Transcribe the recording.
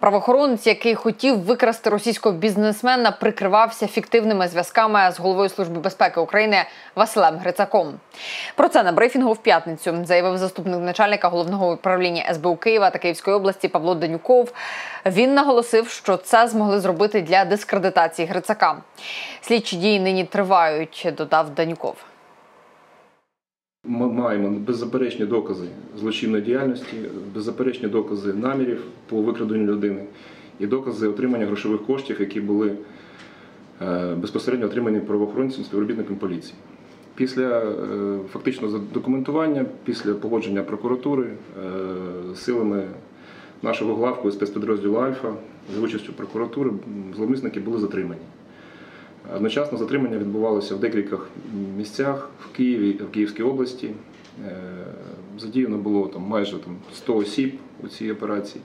Правоохоронець, який хотів викрасти російського бізнесмена, прикривався фіктивними зв'язками з головою служби безпеки України Василем Грицаком. Про це на брифінгу в п'ятницю заявив заступник начальника головного управління СБУ Києва та Київської області Павло Данюков. Він наголосив, що це змогли зробити для дискредитації Грицака. Слідчі дії нині тривають, додав Данюков. Ми маємо беззаперечні докази злочинної діяльності, беззаперечні докази намірів по викраденню людини і докази отримання грошових коштів, які були е, безпосередньо отримані правоохоронцем співробітником поліції. Після е, фактичного задокументування, після погодження прокуратури е, силами нашого главку спецпідрозділу Альфа за участю прокуратури зловмисники були затримані. Одночасно затримання відбувалося в декількох місцях в Києві, в Київській області. Е, Задіяно було там майже там 100 осіб у цій операції.